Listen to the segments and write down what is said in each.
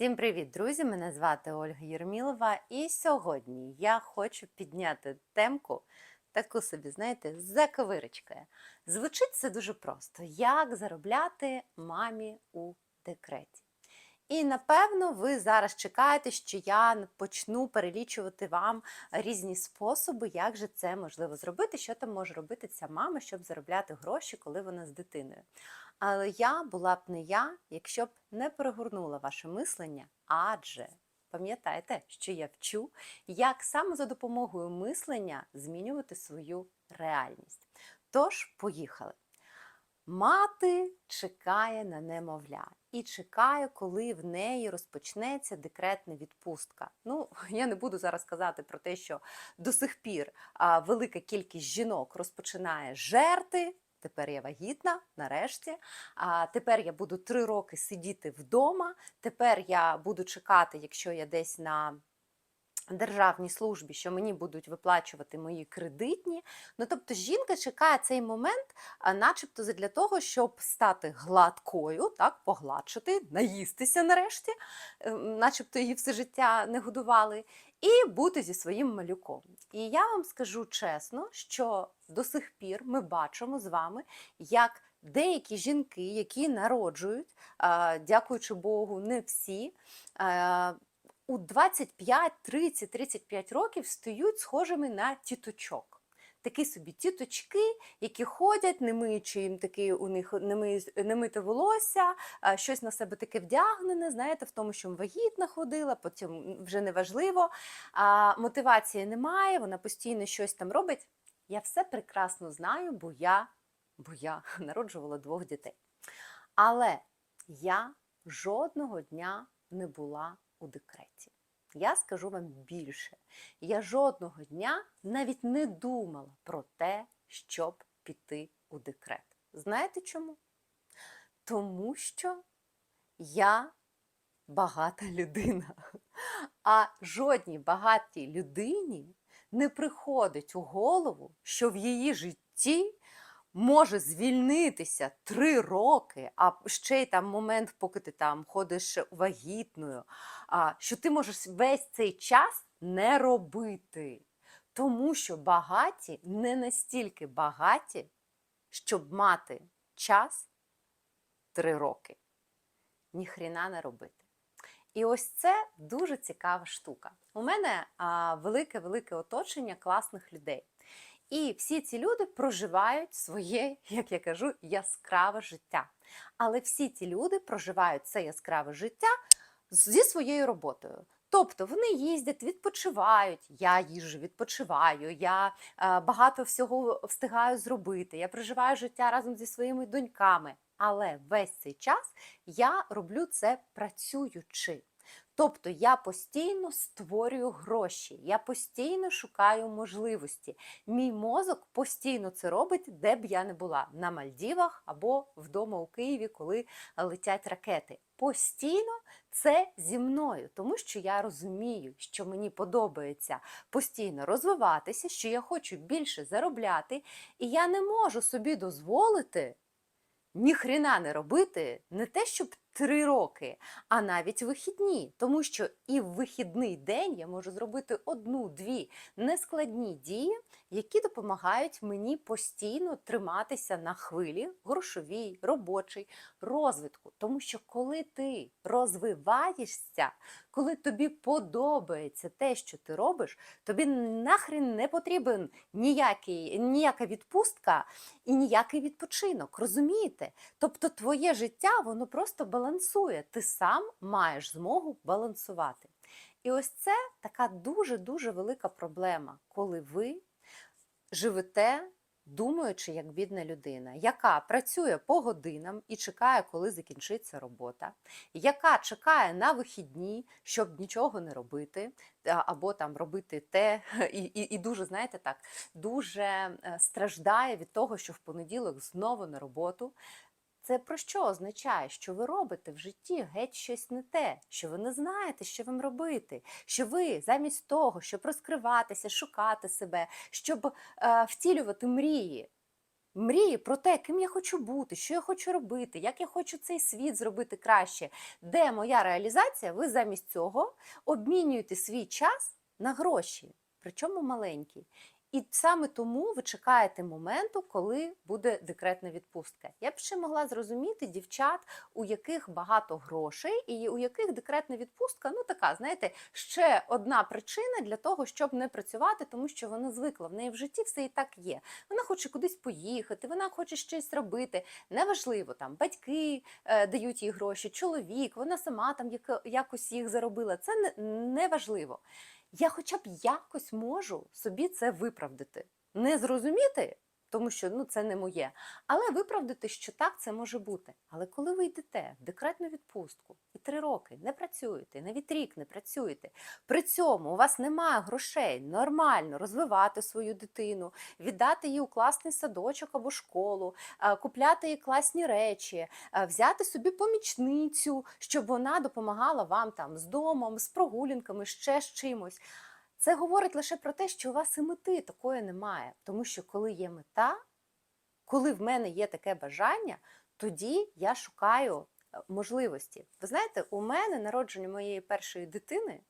Всім привіт, друзі! Мене звати Ольга Єрмілова, і сьогодні я хочу підняти темку, таку собі, знаєте, заковирочкою. Звучить це дуже просто: як заробляти мамі у декреті. І напевно ви зараз чекаєте, що я почну перелічувати вам різні способи, як же це можливо зробити, що там може робити ця мама, щоб заробляти гроші, коли вона з дитиною. Але я була б не я, якщо б не перегорнула ваше мислення, адже пам'ятайте, що я вчу, як саме за допомогою мислення змінювати свою реальність. Тож, поїхали. Мати чекає на немовля і чекає, коли в неї розпочнеться декретна відпустка. Ну, я не буду зараз казати про те, що до сих пір а, велика кількість жінок розпочинає жерти. Тепер я вагітна, нарешті. А тепер я буду три роки сидіти вдома. Тепер я буду чекати, якщо я десь на державній службі, що мені будуть виплачувати мої кредитні. Ну тобто жінка чекає цей момент, начебто для того, щоб стати гладкою, так, погладшити, наїстися нарешті, е, начебто її все життя не годували, і бути зі своїм малюком. І я вам скажу чесно, що до сих пір ми бачимо з вами, як деякі жінки, які народжують, дякуючи Богу, не всі. У 25, 30, 35 років стають схожими на тіточок. Такі собі тіточки, які ходять, не миючи їм такі у них не мите волосся, щось на себе таке вдягнене, знаєте, в тому, що вагітна ходила, потім вже не важливо. А, мотивації немає, вона постійно щось там робить. Я все прекрасно знаю, бо я, бо я народжувала двох дітей. Але я жодного дня не була у декреті. Я скажу вам більше. Я жодного дня навіть не думала про те, щоб піти у декрет. Знаєте чому? Тому що я багата людина. А жодній багатій людині не приходить у голову, що в її житті може звільнитися три роки, а ще й там момент, поки ти там ходиш вагітною, а, що ти можеш весь цей час не робити. Тому що багаті не настільки багаті, щоб мати час три роки. Ніхріна не робити. І ось це дуже цікава штука. У мене велике-велике оточення класних людей. І всі ці люди проживають своє, як я кажу, яскраве життя. Але всі ці люди проживають це яскраве життя зі своєю роботою. Тобто вони їздять, відпочивають. Я їжджу, відпочиваю, я е, багато всього встигаю зробити. Я проживаю життя разом зі своїми доньками. Але весь цей час я роблю це працюючи. Тобто я постійно створюю гроші, я постійно шукаю можливості. Мій мозок постійно це робить, де б я не була на Мальдівах або вдома у Києві, коли летять ракети. Постійно це зі мною, тому що я розумію, що мені подобається постійно розвиватися, що я хочу більше заробляти, і я не можу собі дозволити ніхрена не робити не те, щоб три роки, а навіть вихідні, тому що і в вихідний день я можу зробити одну-дві нескладні дії, які допомагають мені постійно триматися на хвилі грошовій, робочій, розвитку. Тому що коли ти розвиваєшся, коли тобі подобається те, що ти робиш, тобі нахрен не потрібен ніякий, ніяка відпустка і ніякий відпочинок. Розумієте? Тобто твоє життя, воно просто балансує. Ти сам маєш змогу балансувати. І ось це така дуже-дуже велика проблема, коли ви живете думаючи, як бідна людина, яка працює по годинам і чекає, коли закінчиться робота, яка чекає на вихідні, щоб нічого не робити, або там робити те, і, і, і дуже, знаєте, так, дуже е, страждає від того, що в понеділок знову на роботу. Це про що означає, що ви робите в житті геть щось не те, що ви не знаєте, що вам робити, що ви замість того, щоб розкриватися, шукати себе, щоб е, втілювати мрії, мрії про те, ким я хочу бути, що я хочу робити, як я хочу цей світ зробити краще, де моя реалізація, ви замість цього обмінюєте свій час на гроші, причому маленькі. І саме тому ви чекаєте моменту, коли буде декретна відпустка. Я б ще могла зрозуміти дівчат, у яких багато грошей, і у яких декретна відпустка, ну така, знаєте, ще одна причина для того, щоб не працювати, тому що вона звикла. В неї в житті все і так є. Вона хоче кудись поїхати, вона хоче щось робити. Неважливо, там батьки е, дають їй гроші, чоловік, вона сама там яко- якось їх заробила. Це не важливо. Я хоча б якось можу собі це виправдати. Не зрозуміти, тому що ну, це не моє, але виправдати, що так це може бути. Але коли ви йдете в декретну відпустку і три роки не працюєте, навіть рік не працюєте, при цьому у вас немає грошей нормально розвивати свою дитину, віддати її у класний садочок або школу, купляти їй класні речі, взяти собі помічницю, щоб вона допомагала вам там з домом, з прогулянками, ще з чимось. Це говорить лише про те, що у вас і мети такої немає. Тому що коли є мета, коли в мене є таке бажання, тоді я шукаю е, можливості. Ви знаєте, у мене народження моєї першої дитини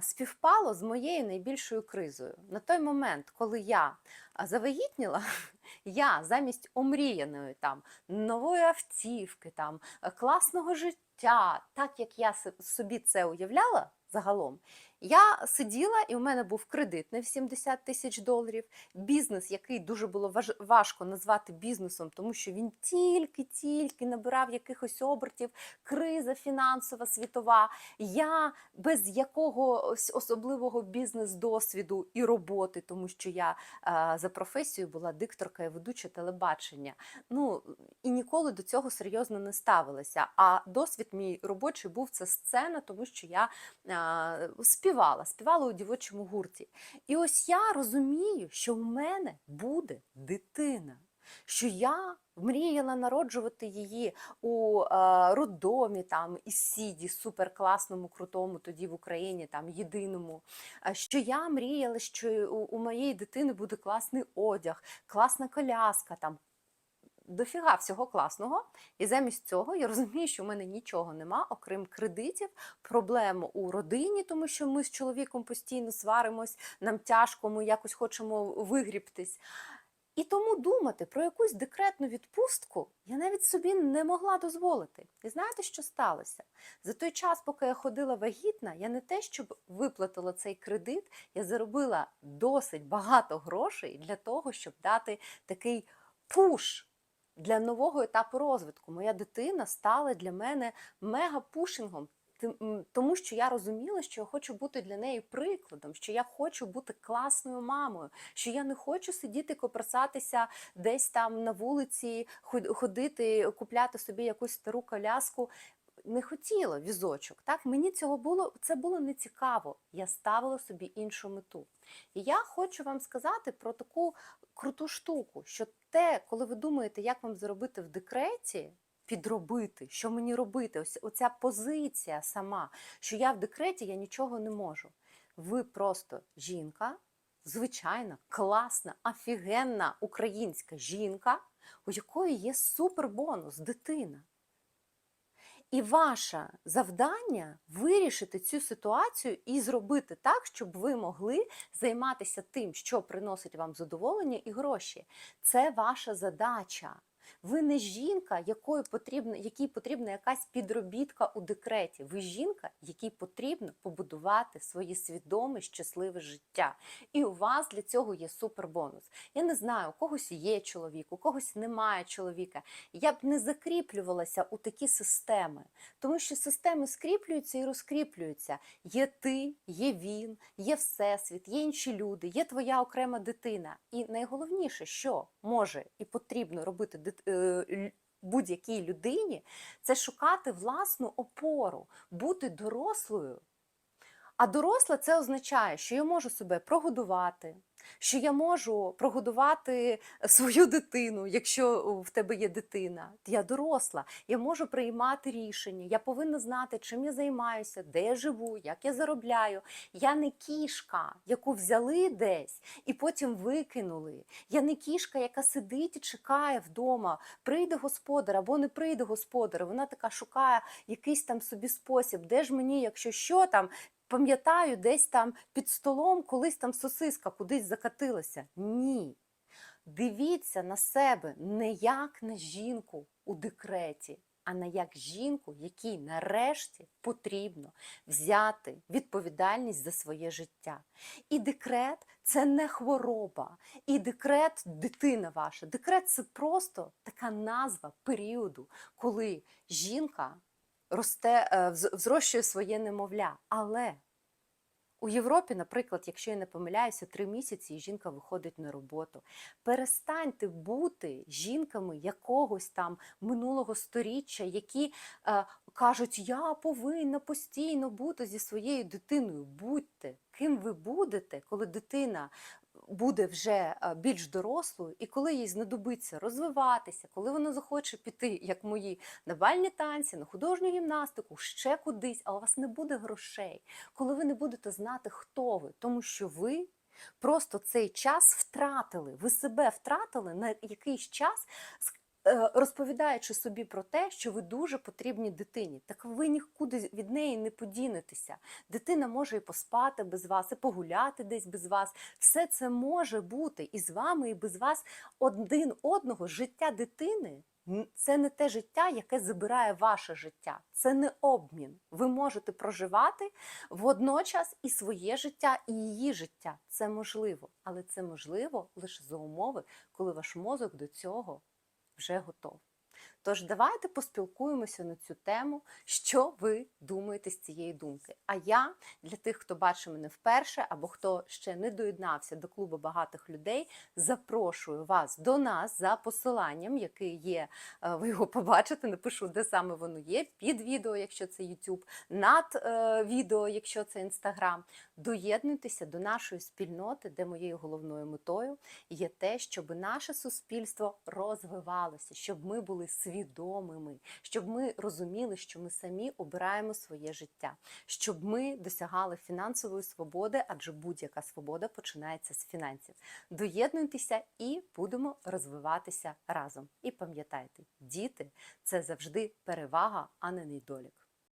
співпало з моєю найбільшою кризою. На той момент, коли я завагітніла, я замість омріяної там нової автівки, там е, класного життя, так як я собі це уявляла загалом, я сиділа, і у мене був кредит на 70 тисяч доларів. Бізнес, який дуже було важко назвати бізнесом, тому що він тільки-тільки набирав якихось обертів, криза фінансова світова. Я без якогось особливого бізнес-досвіду і роботи, тому що я е, за професією була дикторка і ведуча телебачення. Ну і ніколи до цього серйозно не ставилася. А досвід мій робочий був це сцена, тому що я е, співала, співала співала у дівочому гурті. І ось я розумію, що в мене буде дитина. Що я мріяла народжувати її у е, роддомі, там із Сіді, суперкласному, крутому тоді в Україні, там єдиному. Що я мріяла, що у, у моєї дитини буде класний одяг, класна коляска, там дофіга всього класного. І замість цього я розумію, що в мене нічого нема, окрім кредитів, проблем у родині, тому що ми з чоловіком постійно сваримось, нам тяжко, ми якось хочемо вигрібтись. І тому думати про якусь декретну відпустку я навіть собі не могла дозволити. І знаєте, що сталося? За той час, поки я ходила вагітна, я не те, щоб виплатила цей кредит, я заробила досить багато грошей для того, щоб дати такий пуш для нового етапу розвитку. Моя дитина стала для мене мега-пушингом. Тому що я розуміла, що я хочу бути для неї прикладом, що я хочу бути класною мамою, що я не хочу сидіти копросатися десь там на вулиці, ход- ходити, купляти собі якусь стару коляску. Не хотіла візочок. Так мені цього було це було не цікаво. Я ставила собі іншу мету. І я хочу вам сказати про таку круту штуку, що те, коли ви думаєте, як вам заробити в декреті, підробити, що мені робити, ось оця позиція сама, що я в декреті, я нічого не можу. Ви просто жінка, звичайна, класна, офігенна українська жінка, у якої є супербонус, дитина. І ваше завдання вирішити цю ситуацію і зробити так, щоб ви могли займатися тим, що приносить вам задоволення і гроші. Це ваша задача. Ви не жінка, якої потрібна, якій потрібна якась підробітка у декреті. Ви жінка, якій потрібно побудувати своє свідоме щасливе життя. І у вас для цього є супербонус. Я не знаю, у когось є чоловік, у когось немає чоловіка. Я б не закріплювалася у такі системи, тому що системи скріплюються і розкріплюються. Є ти, є він, є всесвіт, є інші люди, є твоя окрема дитина. І найголовніше, що може і потрібно робити дит- лю- будь-якій людині, це шукати власну опору, бути дорослою. А доросла це означає, що я можу себе прогодувати, що я можу прогодувати свою дитину, якщо в тебе є дитина. Я доросла, я можу приймати рішення. Я повинна знати, чим я займаюся, де я живу, як я заробляю. Я не кішка, яку взяли десь і потім викинули. Я не кішка, яка сидить і чекає вдома, прийде господар або не прийде господар. Вона така шукає якийсь там собі спосіб, де ж мені, якщо що там. Пам'ятаю, десь там під столом колись там сосиска кудись закатилася. Ні. Дивіться на себе не як на жінку у декреті, а на як жінку, якій нарешті потрібно взяти відповідальність за своє життя. І декрет це не хвороба, і декрет дитина ваша. Декрет це просто така назва періоду, коли жінка росте, е, взрощує своє немовля. Але у Європі, наприклад, якщо я не помиляюся, три місяці і жінка виходить на роботу. Перестаньте бути жінками якогось там минулого сторіччя, які е, кажуть, я повинна постійно бути зі своєю дитиною. Будьте ким ви будете, коли дитина буде вже е, більш дорослою, і коли їй знадобиться розвиватися, коли вона захоче піти, як мої, на бальні танці, на художню гімнастику, ще кудись, а у вас не буде грошей, коли ви не будете знати, хто ви, тому що ви. Просто цей час втратили, ви себе втратили на якийсь час, розповідаючи собі про те, що ви дуже потрібні дитині. Так ви нікуди від неї не подінетеся. Дитина може і поспати без вас, і погуляти десь без вас. Все це може бути і з вами, і без вас один одного. Життя дитини це не те життя, яке забирає ваше життя. Це не обмін. Ви можете проживати водночас і своє життя, і її життя. Це можливо, але це можливо лише за умови, коли ваш мозок до цього вже готов. Тож давайте поспілкуємося на цю тему, що ви думаєте з цієї думки. А я для тих, хто бачить мене вперше, або хто ще не доєднався до клубу багатих людей, запрошую вас до нас за посиланням, яке є. е, Ви його побачите, напишу, де саме воно є, під відео, якщо це YouTube, над е, відео, якщо це Instagram. Доєднуйтеся до нашої спільноти, де моєю головною метою є те, щоб наше суспільство розвивалося, щоб ми були свідомими, щоб ми розуміли, що ми самі обираємо своє життя, щоб ми досягали фінансової свободи, адже будь-яка свобода починається з фінансів. Доєднуйтеся і будемо розвиватися разом. І пам'ятайте, діти це завжди перевага, а не недолік.